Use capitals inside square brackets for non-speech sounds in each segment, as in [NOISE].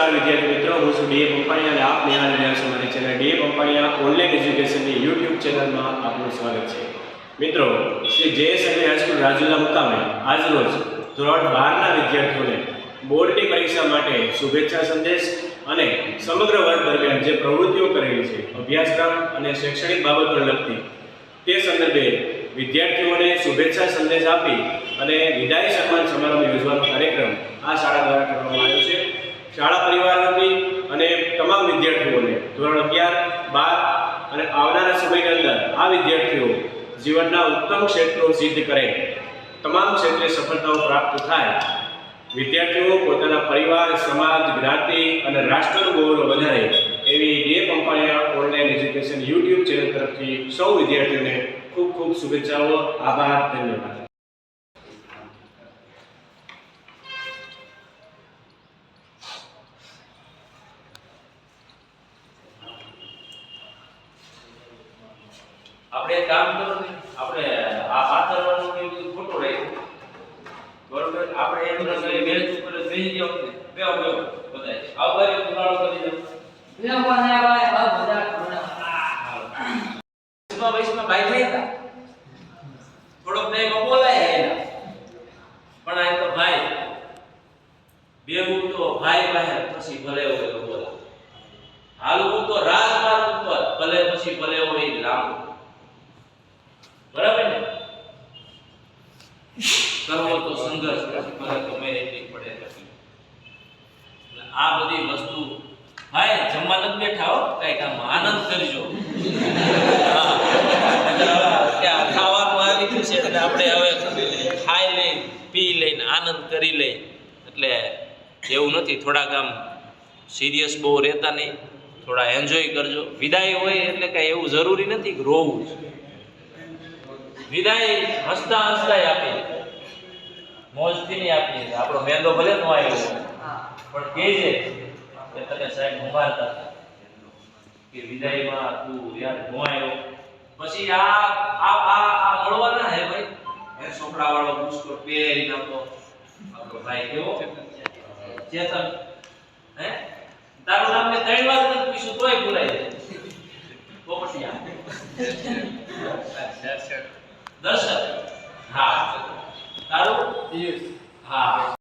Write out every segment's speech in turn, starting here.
નમસ્કાર વિદ્યાર્થી મિત્રો, હું છું ડીએ પંપાણીયા અને આપ નિહાળી રહ્યા છો મારી ચેનલ ડીએ પંપાણીયા ઓનલાઈન એજ્યુકેશનની યુટ્યુબ ચેનલમાં આપનું સ્વાગત છે. મિત્રો, શ્રી જેએસ અને હાઈસ્કૂલ રાજુલા મુકામે આજરોજ ધોરણ બારના વિદ્યાર્થીઓને બોર્ડની પરીક્ષા માટે શુભેચ્છા સંદેશ અને સમગ્ર વર્ગ દરમિયાન જે પ્રવૃત્તિઓ કરેલી છે, અભ્યાસક્રમ અને શૈક્ષણિક બાબતોને લગતી, તે સંદર્ભે વિદ્યાર્થીઓને શુભેચ્છા સંદેશ આપી અને વિદાય સન્માન સમારંભ યોજવાનો કાર્યક્રમ આ શાળા દ્વારા કરવામાં આવ્યો છે. શાળા પરિવાર વતી અને તમામ વિદ્યાર્થીઓને ધોરણ અગિયાર, બાર અને આવનારા સમયની અંદર આ વિદ્યાર્થીઓ જીવનના ઉત્તમ ક્ષેત્રો સિદ્ધ કરે. તમામ ક્ષેત્રે સફળતાઓ પ્રાપ્ત થાય. વિદ્યાર્થીઓ પોતાના પરિવાર, સમાજ, જ્ઞાતિ અને રાષ્ટ્રનું ગૌરવ વધારે એવી ડીએ કંપનીના ઓનલાઈન એજ્યુકેશન યુટ્યુબ ચેનલ તરફથી સૌ વિદ્યાર્થીઓને ખૂબ ખૂબ શુભેચ્છાઓ, આભાર, ધન્યવાદ આપણે એક કામ કરો ને આપણે આ પાથરવાનું ને એ બધું ખોટું રાખ્યું બરોબર આપણે એમ રસોઈ બેચ ઉપર જ ગયો ને બે બેહો બધાય. આવ પુરાણો કરી જાવ વયસમાં બાઈ થઈ હતા થોડોક ટાઈમ બોલાય એના. પણ આ તો ભાઈ, બેવું તો ભાઈ પાસે પછી ભલે હોય બોલા હાલવું તો રાજમાર્ગ ઉપર, ભલે પછી ભલે હોય લાંબુ. બરાબર ને? કરવો તો સંઘર્ષ પછી મને ગમે એટલી પડે નથી આ બધી વસ્તુ હા જમવા નથી બેઠા હો કઈ આમ આનંદ કરજો. ખાવાનું આવી ગયું છે, એટલે આપણે હવે ખાઈ લઈ, પી લઈને આનંદ કરી લઈ. એટલે એવું નથી, થોડાક આમ સિરિયસ બહુ રહેતા નહીં. થોડા એન્જોય કરજો. વિદાય હોય એટલે કાંઈ એવું જરૂરી નથી રોવું વિદાય હસતા હસતા આપી. મોજથી નહીં આપીએ આપણો મેંદો ભલે નો આવ્યો હોય, પણ કહેજે કે તને સાહેબ ઉભારતા કે વિદાયમાં તું યાર નો આવ્યો. પછી આ આ આ આ મળવાના હે ભાઈ. એ છોકરા વાળો બુસ્કો પહેરી નાખો આપણો ભાઈ કેવો? ચેતન. હે? તારું નામ મેં ત્રણ વાર નથી પૂછ્યું તોય ભૂલાઈ જાય. પોપટિયા [LAUGHS] દર્શક. હા. તારું? હા.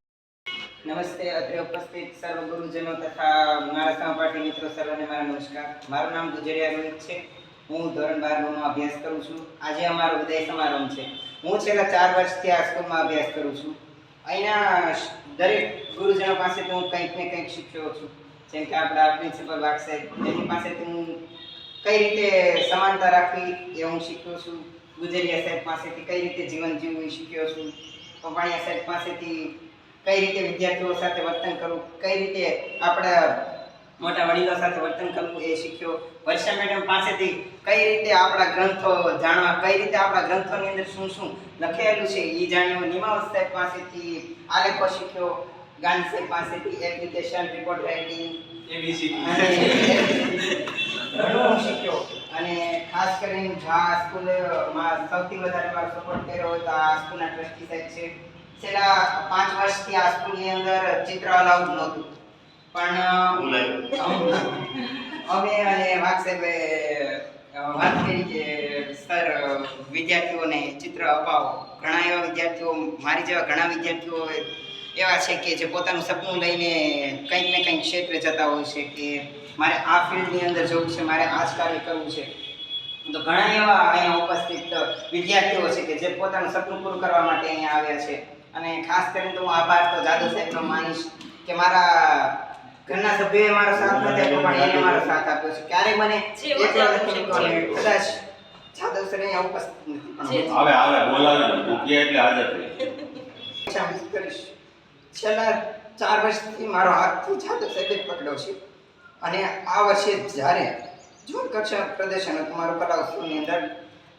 નમસ્તે અત્રે ઉપસ્થિત સર્વ ગુરુજનો તથા મારા સહપાઠી મિત્રો સર્વને મારા નમસ્કાર. મારું નામ ગુજરિયા રોહિત છે. હું ધોરણ બારમું અભ્યાસ કરું છું. આજે અમારો ઉદય સમારંભ છે. હું છેલ્લા ચાર વર્ષથી આ સ્કૂલમાં અભ્યાસ કરું છું. અહીંના દરેક ગુરુજનો પાસેથી હું કંઈક ને કંઈક શીખ્યો છું. જેમ કે આપણા પ્રિન્સિપલ વાઘ સાહેબ તેમની પાસેથી હું કઈ રીતે સમાનતા રાખવી એ હું શીખ્યો છું. ગુજરિયા સાહેબ પાસેથી કઈ રીતે જીવન જીવવું શીખ્યો છું? પંપાણીયા સાહેબ પાસેથી કઈ રીતે વિદ્યાર્થીઓ સાથે વર્તન કરવું? કઈ રીતે આપણા મોટા વડીલો સાથે વર્તન કરવું એ શીખ્યો? વર્ષા મેડમ પાસેથી કઈ રીતે આપણા ગ્રંથો જાણવા કઈ રીતે આપણા ગ્રંથોની અંદર શું શું લખેલું છે એ જાણ્યું? નિમાવત સાહેબ પાસેથી આલેખો શીખ્યો ગાંધી સાહેબ પાસેથી એપ્લિકેશન રિપોર્ટ રાઇટિંગ ઘણું શીખ્યો. અને ખાસ કરીને જો આ સ્કૂલમાં સૌથી વધારે મારો સપોર્ટ કર્યો હોય તો આ સ્કૂલના ટ્રસ્ટી સાહેબ છે. છેલ્લા પાંચ વર્ષથી આ સ્કૂલની અંદર ચિત્ર અલાઉડ નહોતું. પણ અમે અને વાઘ સાહેબે વાત કરી કે સર વિદ્યાર્થીઓને ચિત્ર અપાવો. ઘણા એવા વિદ્યાર્થીઓ મારી જેવા ઘણા વિદ્યાર્થીઓ એવા છે કે જે પોતાનું સપનું લઈને કંઈક ને કંઈક ક્ષેત્રે જતા હોય છે કે મારે આ ફિલ્ડની અંદર જવું છે મારે આ જ કાર્ય કરવું છે. તો ઘણા એવા અહીંયા ઉપસ્થિત વિદ્યાર્થીઓ છે કે જે પોતાનું સપનું પૂરું કરવા માટે અહીંયા આવ્યા છે. અને ખાસ કરીને તો હું આભાર તો જાદવ સાહેબનો માનીશ કે મારા ઘરના સભ્યોએ મારો સાથ નથી આપ્યો પણ એને મારો સાથ આપ્યો છે. ક્યારેય મને એકલો નથી કદાચ જાદવ સર અહીંયા ઉપસ્થિત નથી આવે આવે બોલાવે એટલે હાજર કરીશ. છેલ્લા ચાર વર્ષથી મારો હાથ જાદવ સાહેબે જ પકડ્યો છે. અને આ વર્ષે જ્યારે જૂન કક્ષા પ્રદર્શન હતું મારું કલા ઉત્સવની અંદર,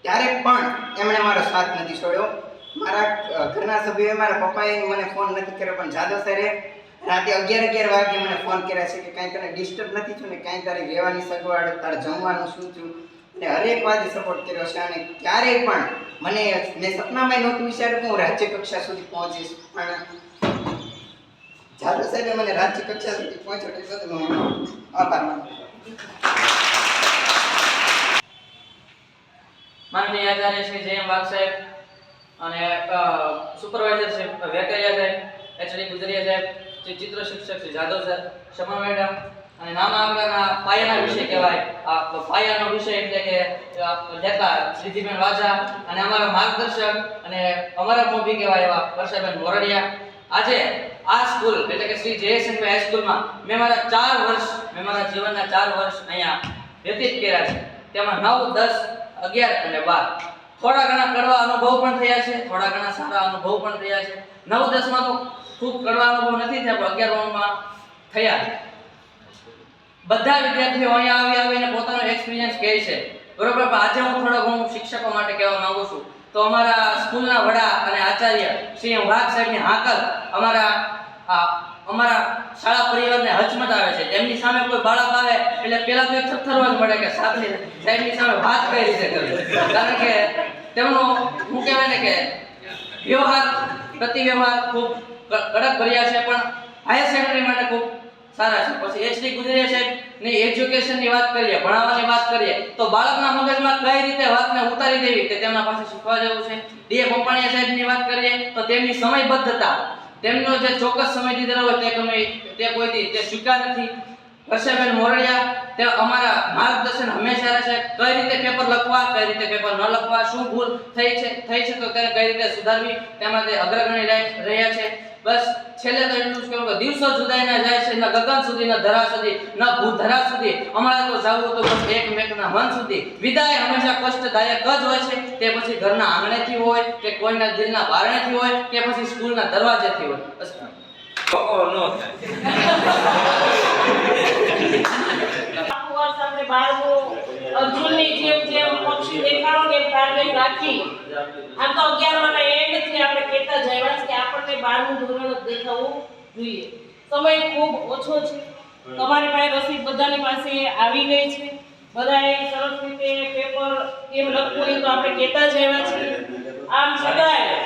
ત્યારે પણ એમણે મારો સાથ નથી છોડ્યો. મારા ઘરના સભ્યોએ મારા પપ્પાએ મને ફોન નથી કર્યો, પણ જાદવ સરે રાતે અગિયાર અગિયાર વાગે મને ફોન કર્યા છે કે કાંઈ તને ડિસ્ટર્બ નથી થયું ને કાંઈ તારી રહેવાની સગવડ, તારે જમવાનું શું થયું? અને હરેક વાતે સપોર્ટ કર્યો છે અને ક્યારેય પણ મને મેં સપનામાં નહોતું વિચાર્યું કે હું રાજ્ય કક્ષા સુધી પહોંચીશ. પણ જાદવ સાહેબે મને રાજ્ય કક્ષા સુધી પહોંચાડ્યો છે તો આભાર માનું આચાર્ય શ્રી જયમ વાઘ સાહેબ અને સુપરવાઇઝર શ્રી વેકરિયા સાહેબ એચડી ગુજરિયા સાહેબ ચિત્ર શિક્ષક શ્રી જાદવ સર શમા મેડમ અને નાના આંગણાના પાયાના વિષય કહેવાય. આ પાયાનો વિષય એટલે કે લેતા શ્રીજીબેન વાજા અને અમારા માર્ગદર્શક અને અમારા મોભી કહેવાય એવા વર્ષાબેન મોરડિયા. આજે આ સ્કૂલ એટલે કે શ્રી જયશંકર હાઈસ્કૂલમાં મેં મારા ચાર વર્ષ, મેં મારા જીવનના ચાર વર્ષ અહીંયા વ્યતીત કર્યા છે. તેમાં નવ, દસ, અગિયાર અને બાર. થોડા ઘણા કડવા અનુભવ પણ થયા છે, થોડા ઘણા સારા અનુભવ પણ થયા છે. નવ, દસમાં તો ખૂબ કડવા અનુભવ નથી થયા, પણ અગિયાર બારમાં થયા. બધા વિદ્યાર્થીઓ અહીંયા આવી, આવીને પોતાનો એક્સપિરિયન્સ કહે છે. બરોબર, પણ આજે હું થોડો ઘણું શિક્ષકો માટે કહેવા માંગુ છું. તો અમારા સ્કૂલના વડા અને આચાર્ય શ્રી વાઘ સાહેબની હાકલ અમારા અમારા શાળા પરિવારને હચમચાવે છે. તેમની સામે કોઈ બાળક આવે એટલે પેલા તો થરથરવા જ મળે કે સાહેબની સાહેબની સામે વાત કઈ રીતે કરવી? કારણ કે તેમનો, હું કહેવાય ને કે વ્યવહાર પ્રતિ વ્યવહાર ખૂબ કડક ભર્યા છે, પણ હાયર સેકન્ડરી માટે ખૂબ સારા છે. પછી એચલી ગુજરાતી છે. ને એજ્યુકેશનની વાત કરીએ, ભણાવવાની વાત કરીએ, તો બાળકના મગજમાં કઈ રીતે વાતને ઉતારી દેવી તે તેમના પાસે શીખવા જેવું છે. ડીએ પોપાણીયા સાહેબની વાત કરીએ, તો તેમની સમયબદ્ધતા. તેમનો જે ચોક્કસ સમય દીધેલો હોય તે ગમે તે કોઈથી તે સ્વીકાર નથી. વર્ષાબેન મોરડિયા, તે અમારા માર્ગદર્શન હંમેશા રહેશે કઈ રીતે પેપર લખવા, કઈ રીતે પેપર ન લખવા, શું ભૂલ થઈ છે થઈ છે તો તેને કઈ રીતે સુધારવી, તેમાં તે અગ્રગણી રહે- રહ્યા છે. બસ છેલ્લે તો એટલું જ કહેવું કે દિવસો જુદાઈ ના જાય છે ન ગગન સુધી ન ધરા સુધી ન ભૂધરા સુધી. અમારે તો જવું તો બસ એક મેકના મન સુધી. વિદાય હંમેશા કષ્ટદાયક જ હોય છે. તે પછી ઘરના આંગણેથી હોય કે કોઈના દિલના બારણેથી હોય કે પછી સ્કૂલના દરવાજેથી હોય. બસ. આપણે બારમું અર્જુનની જેમ જેમ પક્ષી દેખાડો ને એમ ટાર્ગેટ રાખી. આમ તો અગિયારમાના એન્ડથી આપણે કહેતા જ આવ્યા છે કે આપણને નું ધોરણ જ દેખાવું જોઈએ. સમય ખૂબ ઓછો છે. તમારી પાસે રસીદ બધાની પાસે આવી ગઈ છે. બધાએ સરસ રીતે પેપર કેમ લખવું એ તો આપણે કહેતા જ આવ્યા છીએ આમ છતાંય,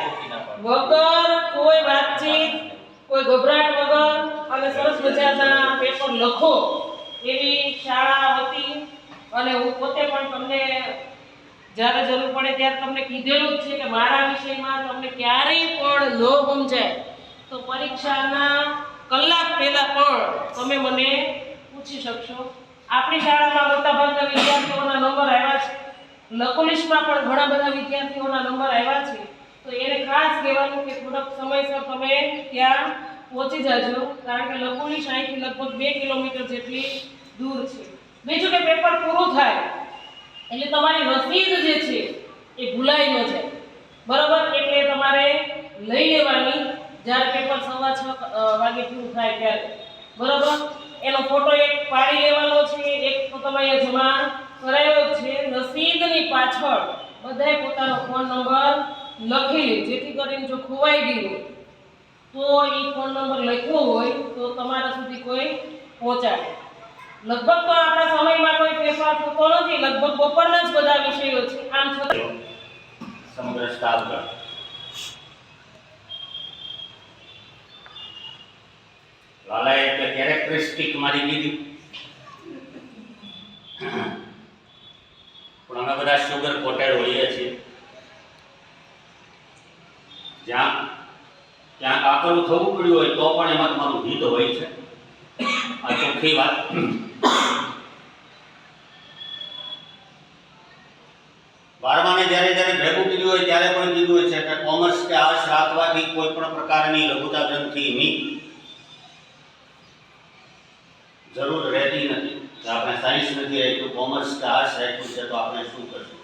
વગર કોઈ વાતચીત, કોઈ ગભરાટ વગર અને સરસ મજાના પેપર લખો એવી શાળા હતી. અને હું પોતે પણ તમને જ્યારે જરૂર પડે ત્યારે તમને કીધેલું જ છે કે મારા વિષયમાં તમને ક્યારેય પણ ન સમજાય. તો પરીક્ષાના કલાક પહેલાં પણ તમે મને પૂછી શકશો. આપણી શાળામાં મોટાભાગના વિદ્યાર્થીઓના નંબર આવ્યા છે. લકોલિશમાં પણ ઘણા બધા વિદ્યાર્થીઓના નંબર આવ્યા છે. તો એને ખાસ કહેવાનું કે થોડોક સમયસર તમે ત્યાં પહોંચી જજો. કારણ કે લકોલિશ અહીંથી લગભગ બે કિલોમીટર જેટલી દૂર છે. બીજું કે પેપર પૂરું થાય, એટલે તમારી રસીદ જે છે એ ભૂલાઈ ન જાય. બરાબર? એટલે તમારે લઈ લેવાની જ્યારે પેપર સવા છ વાગે પૂરું થાય ત્યારે. બરાબર? એનો ફોટો એક પાડી લેવાનો છે, એક તો તમે જમા કરાયો છે. રસીદની પાછળ બધાએ પોતાનો ફોન નંબર લખી લે, જેથી કરીને જો ખોવાઈ ગયું તો એ ફોન નંબર લખ્યો હોય, તો તમારા સુધી કોઈ પહોંચાડે. લગભગ તો આપણા સમયમાં કોઈ ફેરફાર થતો નથી, લગભગ બપોરના જ બધા વિષયો છે. આમ છતાં સમગ્ર સ્ટાફગણ લાલાએ એટલે કેરેક્ટરિસ્ટિક મારી દીધી. પણ અમે બધા શુગર કોટેડ હોઈએ છીએ. જ્યાં ક્યાંક આકરું થવું પડ્યું હોય તો પણ એમાં તમારું હિત હોય છે. આ ચોખ્ખી વાત બારમાને જ્યારે જ્યારે ભેગું કીધું હોય ત્યારે પણ કીધું હોય છે કે કોમર્સ કે આર્ટ્સ રાખવાથી કોઈ પણ પ્રકારની ગ્રંથિની જરૂર રહેતી નથી. કે આપણે સાયન્સ નથી રાખ્યું કોમર્સ કે આર્ટ્સ રાખ્યું છે, તો આપણે શું કરશું?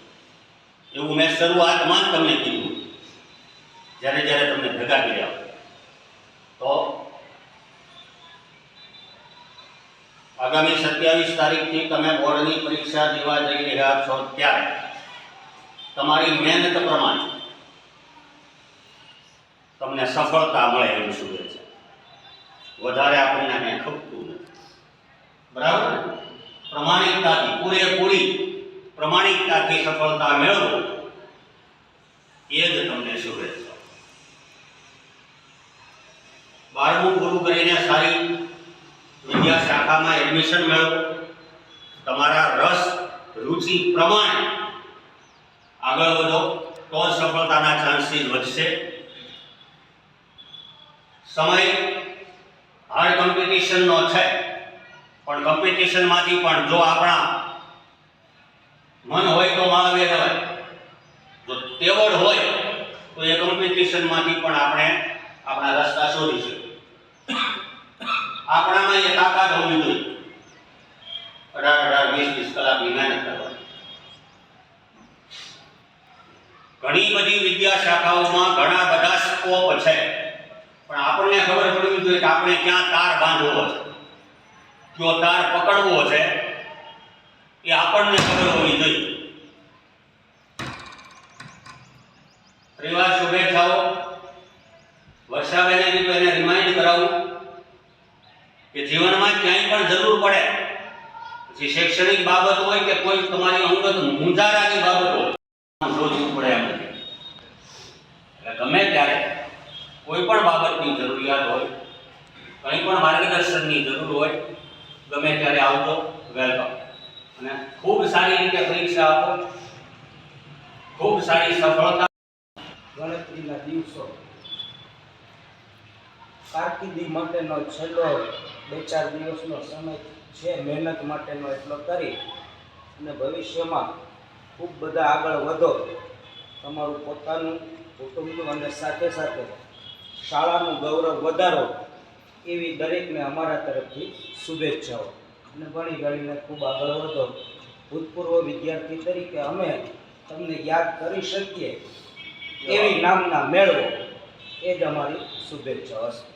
એવું મેં શરૂઆતમાં તમને કીધું. જ્યારે જ્યારે તમને ભેગા કર્યા. તો આગામી સત્યાવીસ તારીખથી તમે બોર્ડની પરીક્ષા દેવા જઈ રહ્યા છો ત્યારે તમારી મહેનત પ્રમાણે તમને સફળતા મળે એવી શુભેચ્છા. વધારે આપણને કંઈ ખપતું નથી. બરાબર ને? પ્રમાણિકતાથી પૂરેપૂરી પ્રમાણિકતાથી સફળતા મેળવો, એ જ તમને શુભેચ્છા બારમું પૂરું કરીને શાખામાં એડમિશન મેળવો. તમારા રસ, રુચિ પ્રમાણે આગળ વધો, તો સફળતાના ચાન્સીસ વધશે. સમય હાર્ડ કોમ્પિટિશનનો છે. પણ કોમ્પિટિશનમાંથી પણ જો આપણા મન હોય તો મહાવીર હોય. જો તેવડ હોય, તો એ કોમ્પિટિશનમાંથી પણ આપણે આપણા રસ્તા શોધીશું આપણામાં એ તાકાત હોવી જોઈએ. અઢાર અઢાર, વીસ વીસ કલાકની મહેનત કરવાની. ઘણી બધી વિદ્યા શાખાઓમાં ઘણા બધા સ્કોપ છે. પણ આપણને ખબર પડવી જોઈએ કે આપણે ક્યાં તાર બાંધવો છે. કયો તાર પકડવો છે એ આપણને ખબર હોવી જોઈએ. પરિવાર શુભેચ્છાઓ. વર્ષાબેને કીધું એને રિમાઇન્ડ કરાવું કે જીવનમાં ક્યાંય પણ જરૂર પડે, પછી શૈક્ષણિક બાબત હોય કે કોઈ તમારી અંગત મૂંઝારાની બાબત હોય શોધવું પડે એમ નથી. એટલે ગમે ત્યારે કોઈ પણ બાબતની જરૂરિયાત હોય કંઈ પણ માર્ગદર્શનની જરૂર હોય, ગમે ત્યારે આવજો, વેલકમ. અને ખૂબ સારી રીતે પરીક્ષા આપો. ખૂબ સારી સફળતા. ગણતરીના દિવસો. કારકિર્દી માટેનો છેલ્લો બે ચાર દિવસનો સમય છે મહેનત માટેનો એટલો કરી અને ભવિષ્યમાં ખૂબ બધા આગળ વધો. તમારું પોતાનું કુટુંબનું અને સાથે સાથે શાળાનું ગૌરવ વધારો એવી દરેકને અમારા તરફથી શુભેચ્છાઓ. અને ભણી ગણીને ખૂબ આગળ વધો. ભૂતપૂર્વ વિદ્યાર્થી તરીકે અમે તમને યાદ કરી શકીએ એવી નામના મેળવો. એ જ અમારી શુભેચ્છા હશે.